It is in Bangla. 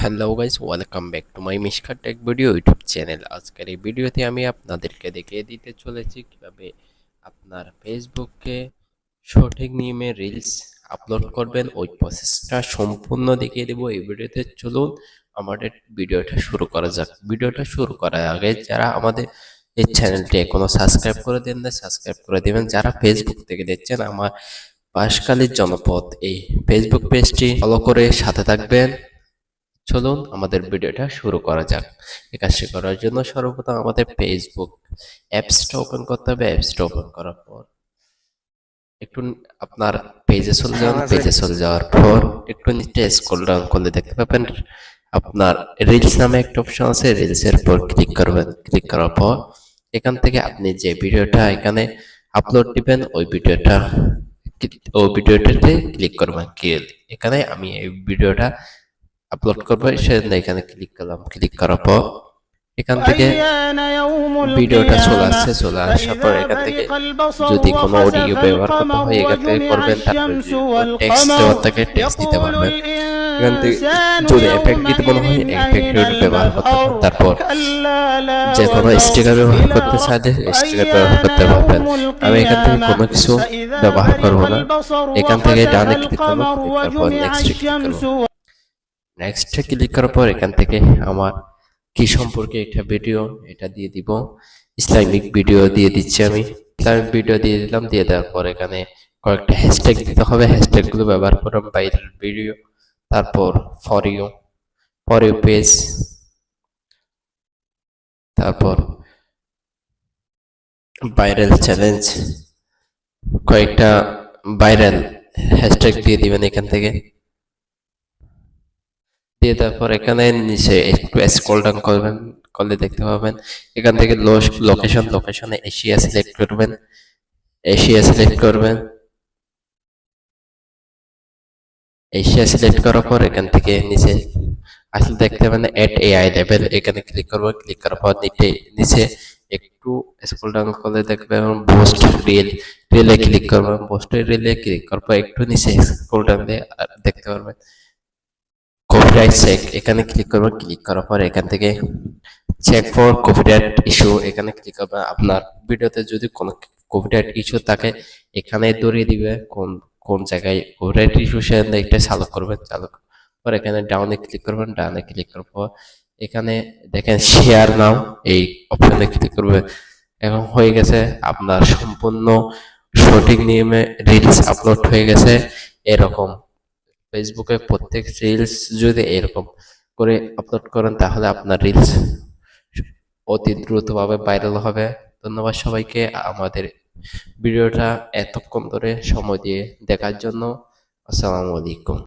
Hello guys welcome back to my Mishka tech video YouTube channel আজকের এই ভিডিওতে আমি আপনাদেরকে দেখিয়ে দিতে চলেছি কীভাবে আপনার ফেসবুকে সঠিক নিয়মে রিলস আপলোড করবেন। ওই প্রসেসটা সম্পূর্ণ দেখিয়ে দেবো। এই ভিডিওতে চলুন আমাদের ভিডিওটা শুরু করা যাক। ভিডিওটা শুরু করার আগে যারা আমাদের এই চ্যানেলটি এখনও সাবস্ক্রাইব করে দেন না সাবস্ক্রাইব করে দেবেন। যারা ফেসবুক থেকে দেখছেন, আমার বাঁশখালীর জনপদ এই ফেসবুক পেজটি ফলো করে সাথে থাকবেন। চলুন আমাদের ভিডিওটা শুরু করা যাক। এই করার জন্য সর্বপ্রথম আমাদের ফেসবুক অ্যাপসটা ওপেন করতে হবে। অ্যাপসটা ওপেন করার পর একটু আপনার পেজে চলে যান। পেজে চলে যাওয়ার পর একটু নিচে স্ক্রল ডাউন করলে দেখতে পাবেন আপনার রিলস নামে একটা অপশন আছে। রিলসের উপর ক্লিক করবেন। ক্লিক করার পর এখান থেকে আপনি যে ভিডিওটা এখানে আপলোড দিবেন, ওই ভিডিওটা ওই ভিডিওটাতে ক্লিক করবেন। এখানে আমি এই ভিডিওটা আপলোড করব সেজন্য এখানে ক্লিক করলাম ক্লিক করার পর এখান থেকে ভিডিওটা চলে আসছে চলে আসার পর এখান থেকে যদি কোনো অডিও ব্যবহার করতে হয় এখান থেকে করবেন তারপর টেক্সট দেওয়ার থেকে টেক্সট দিতে পারবেন। এখান থেকে যদি এফেক্ট দিতে মনে হয় এফেক্ট ব্যবহার করতে তারপর যে কোনো স্টিকার ব্যবহার করতে চাইলে স্টিকার ব্যবহার করতে পারবেন। আমি এখান থেকে কোনো কিছু ব্যবহার করব না। এখান থেকে ডানে ক্লিক করব ক্লিক করার পর নেক্সট ক্লিক করব। নেক্সটে ক্লিক করার পর এখান থেকে আমার কি সম্পর্কে একটা ভিডিও এটা দিয়ে দিব। ইসলামিক ভিডিও দিয়ে দিচ্ছি আমি। ইসলামিক ভিডিও দিয়ে দিলাম, দিয়ে দেওয়ার পর এখানে কয়েকটা হ্যাশট্যাগ দিতে হবে। হ্যাশট্যাগুলো ব্যবহার করলাম ভাইরাল ভিডিও তারপর for you for you page তারপর ভাইরাল চ্যালেঞ্জ কয়েকটা ভাইরাল হ্যাশট্যাগ দিয়ে দিবেন এখান থেকে। দিয়ে তারপর এখানে নিচে একটু স্ক্রল ডাউন করবেন, করলে দেখতে পাবেন। এখান থেকে লোকেশন লোকেশনে এশিয়া সিলেক্ট করবেন। এশিয়া সিলেক্ট করবেন। এশিয়া সিলেক্ট করার পর এখান থেকে নিচে আসলে দেখতে পাবেন এট এআই লেভেল এখানে ক্লিক করব ক্লিক করার পর নিচে নিচে একটু স্ক্রল ডাউন করলে দেখবে পোস্ট রিল রিলে ক্লিক করবেন। পোস্ট রিলে ক্লিক করার পর একটু নিচে স্ক্রল ডাউন দিয়ে দেখতে পারবেন। কপিরাইট চেক এখানে ক্লিক করবেন ক্লিক করার পর এখান থেকে চেক ফর কপিরাইট ইস্যু এখানে ক্লিক করবেন আপনার ভিডিওতে যদি কোনো কপিরাইট ইস্যু থাকে, এখানে ধরিয়ে দিবে কোন কোন জায়গায় কপিরাইট ইস্যু সে এটা চালু করবেন চালু পর এখানে ডাউনে ক্লিক করবেন ডাউনে ক্লিক করার পর এখানে দেখেন শেয়ার নাও এই অপশনে ক্লিক করবে। এখন হয়ে গেছে আপনার সম্পূর্ণ সঠিক নিয়মে রিলস আপলোড হয়ে গেছে, এরকম ফেসবুকে প্রত্যেক রিলস যদি এরকম করে আপলোড করেন, তাহলে আপনার রিলস অতি দ্রুতভাবে ভাইরাল হবে। ধন্যবাদ সবাইকে আমাদের ভিডিওটা এতক্ষণ ধরে সময় দিয়ে দেখার জন্য। আসসালামু আলাইকুম।